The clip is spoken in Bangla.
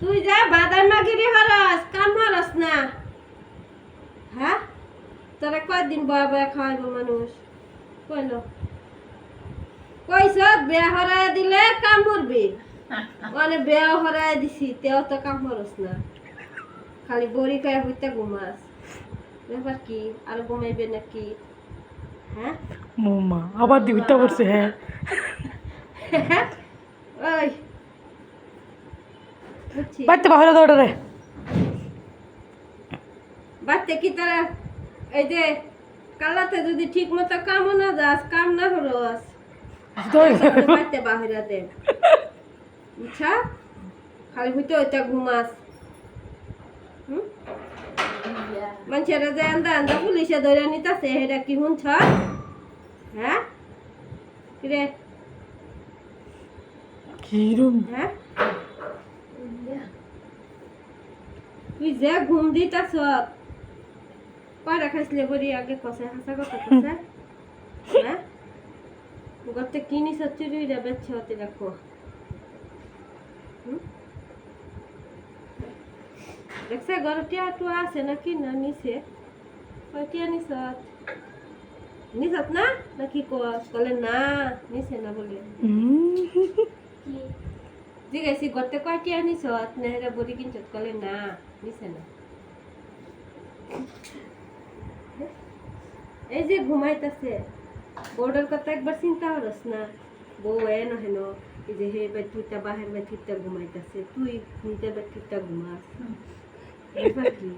তুই যা বাদাম মাগিরি হরস কাম হরস না। হ্যাঁ? তোরা কয়দিন বয়া বয়া খাওয়াইব মানুষ? কইল। কইস বেয়া হরাই দিলে কাম করবি মানে বেয়া হরাই দিছি তেও তো কাম হরস না। খালি বড়ি খাই হইতে ঘুমাস। ব্যাপার কি? আর ঘুমাইবে নাকি? হ্যাঁ? মোমা আবার দিবিতা করছে হ্যাঁ। বুঝছি বাড়তে বাহিরে রে বাচ্চা কি তারা এই যে কালাতে যদি ঠিক মতো কামও না যাস কাম না হরস বাচ্চা বাহিরা দে বুঝছা খালি হইতে হইতে ঘুমাস। হুম? মানুষেরা যে আন্দা আন্দা পুলিশে ধরে নিতাছে সেটা কি শুনছ? হ্যাঁ? কিরে? কিরম? হ্যাঁ? তুই যে ঘুম দিতাছ কয়টা খাইছিলে বলি আগে কষে হাসা কথা কষে হ্যাঁ? গতে কি নিছ চুরি রে বেচ্ছে হতে রাখো দেখছে ঘর টিয়া টুয়া আছে নাকি? না নিছে। কয় টিয়া নিছত নিছত না? নাকি কস? বলে না নিছে না বলে। জিজ্ঞাসি গতে কয়টি আনিস নেহরা বড়ি কিনছত কলে না নিছে না এই যে ঘুমাইতাছে বোর্ডের কথা একবার চিন্তা করস না বউ এ নহেন এই যে হে বেঠুটা বাহের বেঠুটা ঘুমাইতাছে তুই নিতে বেঠুটা ঘুমাস এবার কি